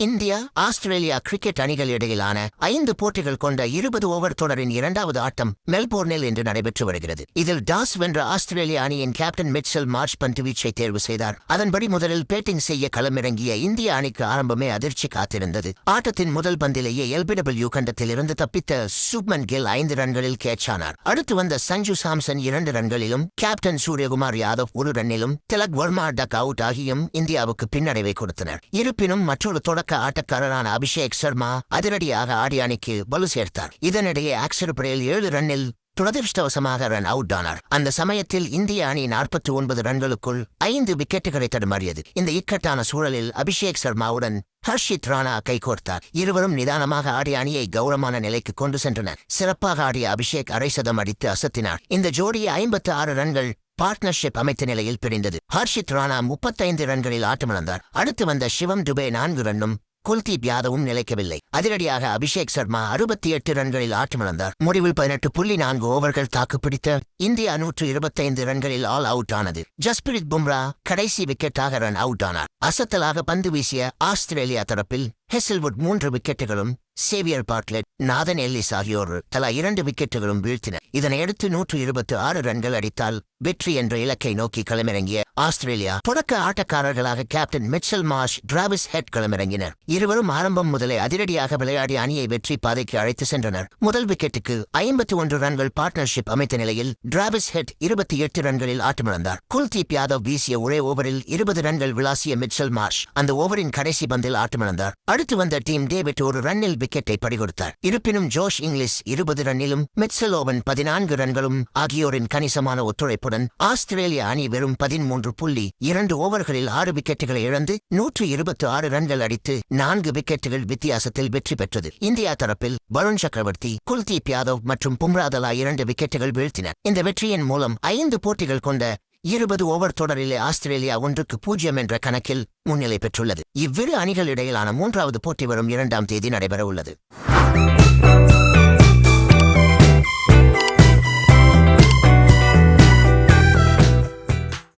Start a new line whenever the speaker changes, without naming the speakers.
India Australia cricket அணிகள் இடையிலான ஐந்து போட்டிகள் கொண்ட இருபது ஓவர் தொடரின் இரண்டாவது ஆட்டம் மெல்போர்னில் இன்று நடைபெற்று வருகிறது. இதில் டாஸ் வென்ற ஆஸ்திரேலிய அணியின் கேப்டன் மிட்சல் மார்ச் பந்து வீச்சை தேர்வு செய்தார். அதன்படி முதலில் பேட்டிங் செய்ய களமிறங்கிய இந்திய அணிக்கு ஆரம்பமே அதிர்ச்சி காத்திருந்தது. ஆட்டத்தின் முதல் பந்திலேயே எல்பிடபிள்யூ கண்டத்தில் இருந்து தப்பித்த சுப்மன் கில் ஐந்து ரன்களில் கேட்ச் ஆனார் அடுத்து வந்த சஞ்சு சாம்சன் இரண்டு ரன்களிலும் கேப்டன் சூரியகுமார் யாதவ் ஒரு ரன்னிலும் திலக் வர்மா டக் அவுட் ஆகியும் இந்தியாவுக்கு பின்னடைவை கொடுத்தனர். இருப்பினும் மற்றொரு தொடக்க ஆட்டக்காரரான அபிஷேக் சர்மா அதிரடியாக ஆடி அணிக்கு வலு சேர்த்தார். இதனிடையே ஆக்சர் பிரேல் ஏழு ரன்னில் துரதிருஷ்டவசமாக ரன் அவுட் ஆனார். அந்த சமயத்தில் இந்திய அணி நாற்பத்தி ஒன்பது ரன்களுக்குள் ஐந்து விக்கெட்டுகளை தடுமாறியது. இந்த இக்கட்டான சூழலில் அபிஷேக் சர்மாவுடன் ஹர்ஷித் ராணா கைகோர்த்தார் இருவரும் நிதானமாக ஆடிய அணியை கௌரவமான நிலைக்கு கொண்டு சென்றனர். சிறப்பாக ஆடிய அபிஷேக் அரை சதம் அடித்து அசத்தினார். இந்த ஜோடியை ஐம்பத்து ஆறு ரன்கள் பார்ட்னர்ஷிப் அமைத்த நிலையில் பிரிந்தது. ஹர்ஷித் ராணா முப்பத்தைந்து ரன்களில் ஆட்டமிழந்தார். அடுத்து வந்த சிவம் டுபே நான்கு ரன்னும் குல்தீப் யாதவும் நிலைக்கவில்லை. அதிரடியாக அபிஷேக் சர்மா அறுபத்தி எட்டு ரன்களில் ஆட்டமிழந்தார். முடிவில் பதினெட்டு புள்ளி நான்கு ஓவர்கள் தாக்குப்பிடித்த இந்தியா நூற்று இருபத்தைந்து ரன்களில் ஆல் அவுட் ஆனது. ஜஸ்பிரித் பும்ரா கடைசி விக்கெட்டாக ரன் அவுட் ஆனார். அசத்தலாக பந்து வீசிய ஆஸ்திரேலியா தரப்பில் ஹெசல்வுட் மூன்று விக்கெட்டுகளும் சேவியர் பாட்லெட் நாதன் எல்லிஸ் ஆகியோர் தலா இரண்டு விக்கெட்டுகளும் வீழ்த்தினர் இதனையடுத்து நூற்று இருபத்தி ஆறு ரன்கள் அடித்தால் வெற்றி என்ற இலக்கை நோக்கி களமிறங்கிய ஆஸ்திரேலியா தொடக்க ஆட்டக்காரர்களாக captain Mitchell Marsh Travis Head களமிறங்கினர். இருவரும் ஆரம்பம் முதலே அதிரடியாக விளையாடி அணியை வெற்றி பாதைக்கு அழைத்து சென்றனர். முதல் விக்கெட்டுக்கு ஐம்பத்தி ஒன்று ரன்கள் பார்ட்னர்ஷிப் அமைத்த நிலையில் டிராவிஸ் ஹெட் இருபத்தி எட்டு ரன்களில் ஆட்டமிழந்தார். குல்தீப் யாதவ் வீசிய ஒரே ஓவரில் இருபது ரன்கள் விளாசிய மிச்சல் மார்ஷ் அந்த ஓவரின் கடைசி பந்தில் ஆட்டமிழந்தார். அடுத்து வந்த டீம் டேவிட் ஒரு ரன்னில் விக்கெட்டை பறிகொடுத்தார். இருப்பினும் ஜோஷ் இங்கிலீஷ் இருபது ரன்னிலும் மிச்சல் ஓவன் பதினான்கு ரன்களும் ஆகியோரின் கணிசமான ஒத்துழைப்புடன் ஆஸ்திரேலிய அணி வெறும் பதிமூன்று புள்ளி இரண்டு ஓவர்களில் ஆறு விக்கெட்டுகளை இழந்து நூற்று இருபத்தி ஆறு ரன்கள் அடித்து நான்கு விக்கெட்டுகள் வித்தியாசத்தில் வெற்றி பெற்றது. இந்தியா தரப்பில் வருண் சக்கரவர்த்தி குல்தீப் யாதவ் மற்றும் பும்ராதலா இரண்டு விக்கெட்டுகள் வீழ்த்தினர். இந்த வெற்றியின் மூலம் ஐந்து போட்டிகள் கொண்ட இருபது ஓவர் தொடரிலே ஆஸ்திரேலியா ஒன்றுக்கு பூஜ்ஜியம் என்ற கணக்கில் முன்னிலை பெற்றுள்ளது. இவ்விரு அணிகள் இடையிலான மூன்றாவது போட்டி வரும் இரண்டாம் தேதி நடைபெற உள்ளது